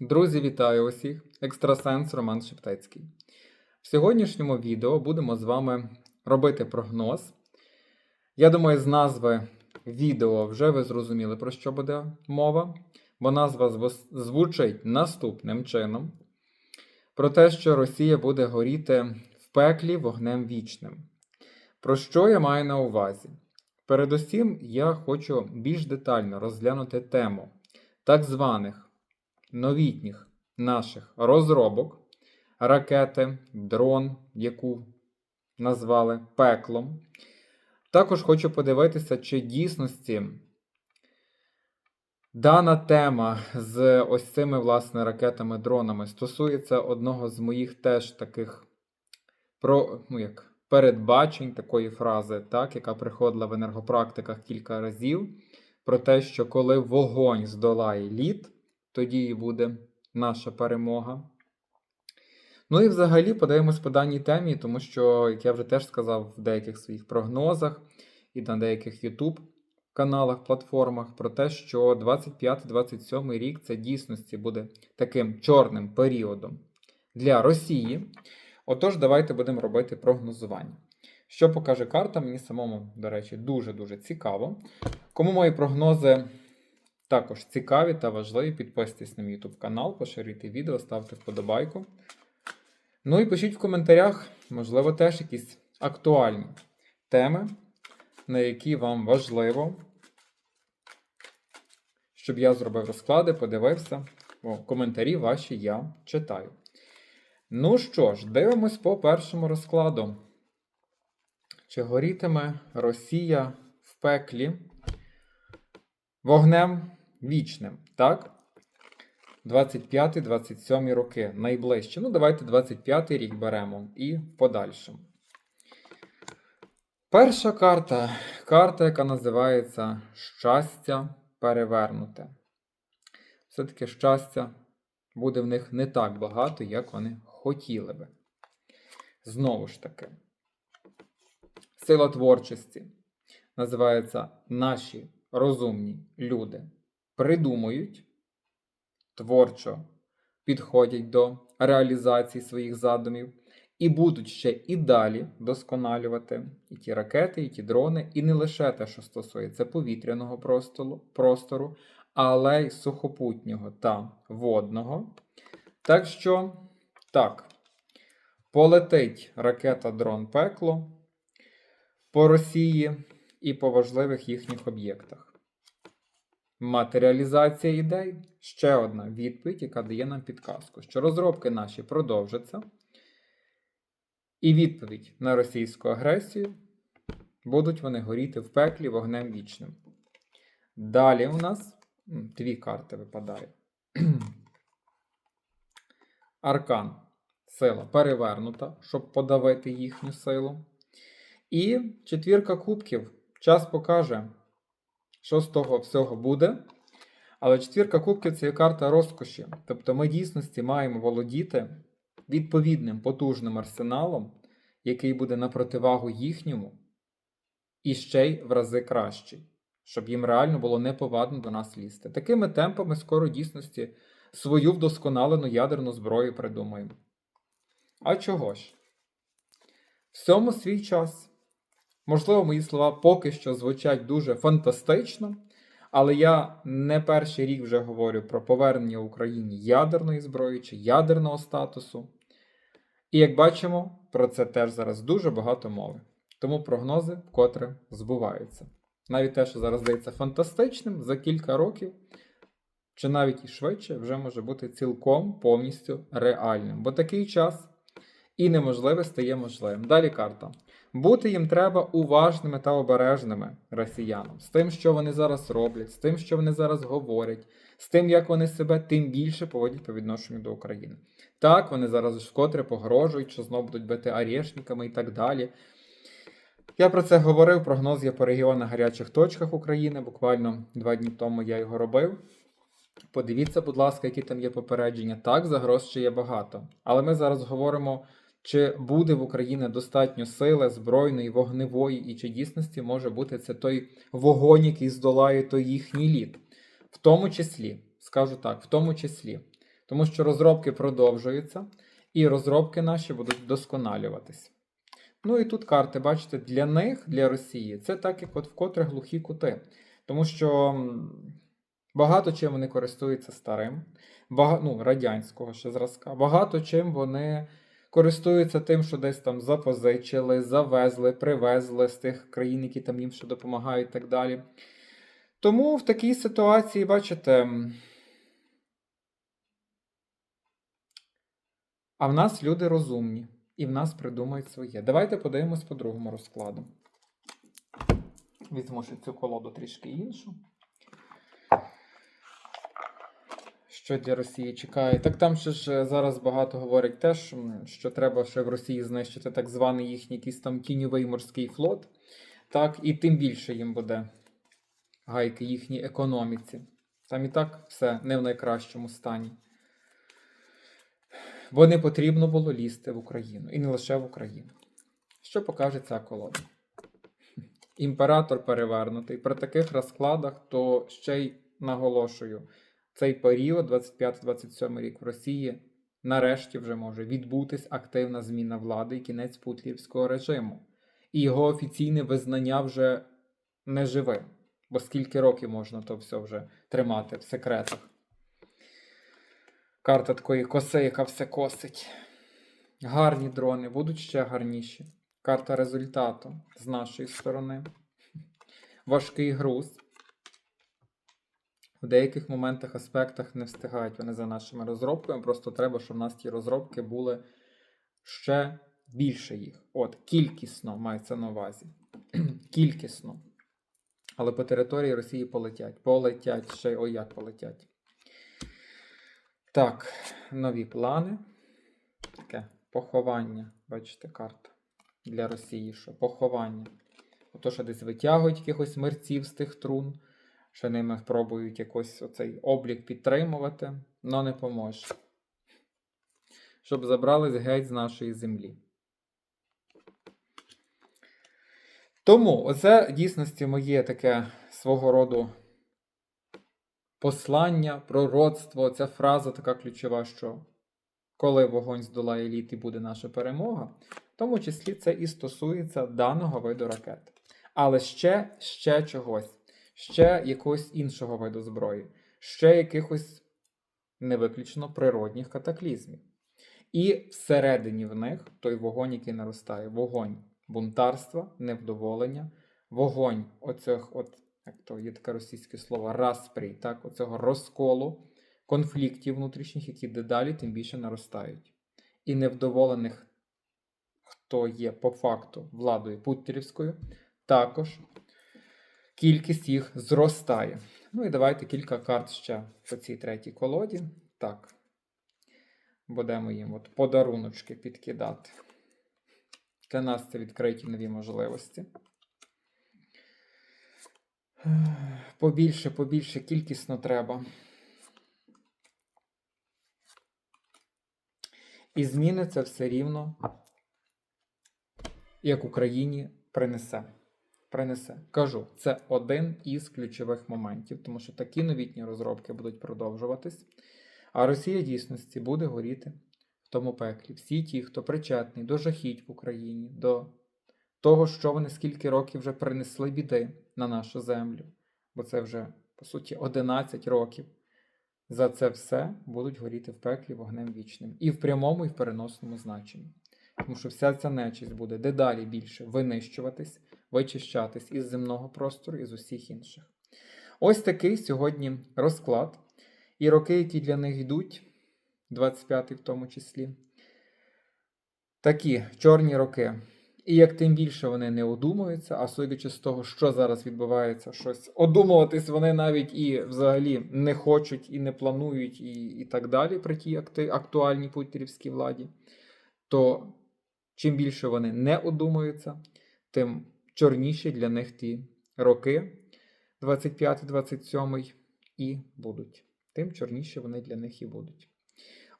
Друзі, вітаю усіх! Екстрасенс Роман Шептецький. В сьогоднішньому відео будемо з вами робити прогноз. Я думаю, з назви відео вже ви зрозуміли, про що буде мова, бо назва звучить наступним чином: про те, що Росія буде горіти в пеклі вогнем вічним. Про що я маю на увазі? Передусім, я хочу більш детально розглянути тему так званих новітніх наших розробок, ракети, дрон, яку назвали пеклом. Також хочу подивитися, чи дійсності дана тема з ось цими власне ракетами-дронами стосується одного з моїх теж таких про, ну, як, передбачень такої фрази, так, яка приходила в енергопрактиках кілька разів, про те, що коли вогонь здолає лід, тоді і буде наша перемога. Ну і взагалі подивимось по даній темі, тому що, як я вже теж сказав в деяких своїх прогнозах і на деяких YouTube каналах, платформах, про те, що 25-27 рік це дійсності буде таким чорним періодом для Росії. Отож, давайте будемо робити прогнозування. Що покаже карта, мені самому, до речі, дуже-дуже цікаво. Кому мої прогнози також цікаві та важливі, підписуйтесь на мій YouTube канал, поширюйте відео, ставте вподобайку. Ну і пишіть в коментарях, можливо, теж якісь актуальні теми, на які вам важливо, щоб я зробив розклади, подивився. О, коментарі ваші я читаю. Ну що ж, дивимось по першому розкладу. Чи горітиме Росія в пеклі вогнем вічним, так? 25-27 роки найближче. Ну, давайте 25 рік беремо і в подальшому. Перша карта карта, яка називається Щастя перевернуте. Все-таки щастя буде в них не так багато, як вони хотіли би. Знову ж таки, сила творчості називається Наші розумні люди придумують, творчо підходять до реалізації своїх задумів і будуть ще і далі досконалювати і ті ракети, і ті дрони, і не лише те, що стосується повітряного простору, але й сухопутнього та водного. Так що, так, полетить ракета дрон пекло по Росії і по важливих їхніх об'єктах. Матеріалізація ідей ще одна відповідь, яка дає нам підказку, що розробки наші продовжаться, і відповідь на російську агресію будуть вони горіти в пеклі вогнем вічним. Далі у нас дві карти випадають. Аркан. Сила перевернута, щоб подавити їхню силу. І четвірка кубків. Час покаже, що з того всього буде. Але четвірка кубків це є карта розкоші. Тобто ми дійсності маємо володіти відповідним потужним арсеналом, який буде на противагу їхньому, і ще й в рази кращий, щоб їм реально було неповадно до нас лізти. Такими темпами скоро дійсності свою вдосконалену ядерну зброю придумаємо. А чого ж? Всьому свій час. Можливо, мої слова поки що звучать дуже фантастично, але я не перший рік вже говорю про повернення Україні ядерної зброї чи ядерного статусу. І як бачимо, про це теж зараз дуже багато мови. Тому прогнози вкотре збуваються. Навіть те, що зараз здається фантастичним, за кілька років, чи навіть і швидше, вже може бути цілком повністю реальним. Бо такий час і неможливе стає можливим. Далі карта. Бути їм треба уважними та обережними росіянам з тим, що вони зараз роблять, з тим, що вони зараз говорять, з тим, як вони себе тим більше поводять по відношенню до України. Так, вони зараз вкотре погрожують, що знову будуть бити арешниками і так далі. Я про це говорив. Прогноз є по регіонах гарячих точках України. Буквально два дні тому я його робив. Подивіться, будь ласка, які там є попередження. Так, загроз ще є багато. Але ми зараз говоримо чи буде в Україні достатньо сили збройної, вогневої, і чи дійсності може бути це той вогонь, який здолає той їхній лід. В тому числі, скажу так, в тому числі. Тому що розробки продовжуються, і розробки наші будуть вдосконалюватись. Ну і тут карти, бачите, для них, для Росії, це так, як от вкотре глухі кути. Тому що багато чим вони користуються старим, бага, ну, радянського ще зразка. Багато чим вони користуються тим, що десь там запозичили, завезли, привезли з тих країн, які там їм ще допомагають і так далі. Тому в такій ситуації, бачите. А в нас люди розумні, і в нас придумають своє. Давайте подивимось по другому розкладу. Візьму ще цю колоду трішки іншу. Що для Росії чекає? Так там ще ж е, зараз багато говорять теж, що треба ще в Росії знищити так званий їхній якийсь там тіньовий морський флот. Так, і тим більше їм буде гайки їхній економіці. Там і так все не в найкращому стані. Бо не потрібно було лізти в Україну. І не лише в Україну. Що покаже ця колода? Імператор перевернутий. При таких розкладах, то ще й наголошую, цей період, 25-27 рік в Росії, нарешті вже може відбутись активна зміна влади і кінець путлівського режиму. І його офіційне визнання вже не живе. Бо скільки років можна то все вже тримати в секретах. Карта такої коси, яка все косить. Гарні дрони, будуть ще гарніші. Карта результату з нашої сторони. Важкий груз. В деяких моментах, аспектах не встигають вони за нашими розробками. Просто треба, щоб в нас ті розробки були ще більше їх. От, кількісно мається на увазі. кількісно. Але по території Росії полетять. Полетять ще й ой як полетять. Так, нові плани. Таке поховання. Бачите, карта для Росії, що поховання. Ото, що десь витягують якихось мерців з тих трун, що ними пробують якось оцей облік підтримувати, але не поможе. Щоб забрались геть з нашої землі. Тому оце в дійсності моє таке свого роду послання, пророцтво, ця фраза така ключова, що коли вогонь здолає лід і буде наша перемога, в тому числі це і стосується даного виду ракет. Але ще, ще чогось, ще якогось іншого виду зброї, ще якихось не виключно природних катаклізмів. І всередині в них той вогонь, який наростає, вогонь бунтарства, невдоволення, вогонь оцих, от, як то є таке російське слово, распрій, так, оцього розколу, конфліктів внутрішніх, які дедалі тим більше наростають. І невдоволених, хто є по факту владою Путтерівською, також кількість їх зростає. Ну і давайте кілька карт ще по цій третій колоді. Так. Будемо їм от подаруночки підкидати. Для нас це відкриті нові можливості. Побільше, побільше, кількісно треба. І зміни це все рівно, як Україні принесе. Принесе. Кажу, це один із ключових моментів, тому що такі новітні розробки будуть продовжуватись, а Росія дійсності буде горіти в тому пеклі. Всі ті, хто причетний до жахіть в Україні, до того, що вони скільки років вже принесли біди на нашу землю, бо це вже, по суті, 11 років. За це все будуть горіти в пеклі вогнем вічним. І в прямому, і в переносному значенні. Тому що вся ця нечисть буде дедалі більше винищуватись, вичищатись із земного простору і з усіх інших. Ось такий сьогодні розклад. І роки, які для них йдуть, 25-й в тому числі, такі чорні роки. І як тим більше вони не одумуються, а судячи з того, що зараз відбувається, щось одумуватись вони навіть і взагалі не хочуть і не планують, і, і так далі при тій актуальній путірівській владі, то чим більше вони не одумуються, тим чорніші для них ті роки, 25-27 і будуть. Тим чорніші вони для них і будуть.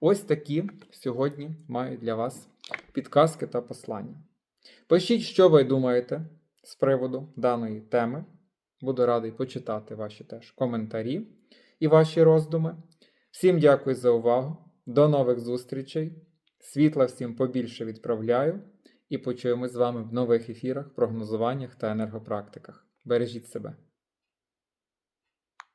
Ось такі сьогодні маю для вас підказки та послання. Пишіть, що ви думаєте з приводу даної теми. Буду радий почитати ваші теж коментарі і ваші роздуми. Всім дякую за увагу. До нових зустрічей. Світла всім побільше відправляю. І почуємось з вами в нових ефірах, прогнозуваннях та енергопрактиках. Бережіть себе.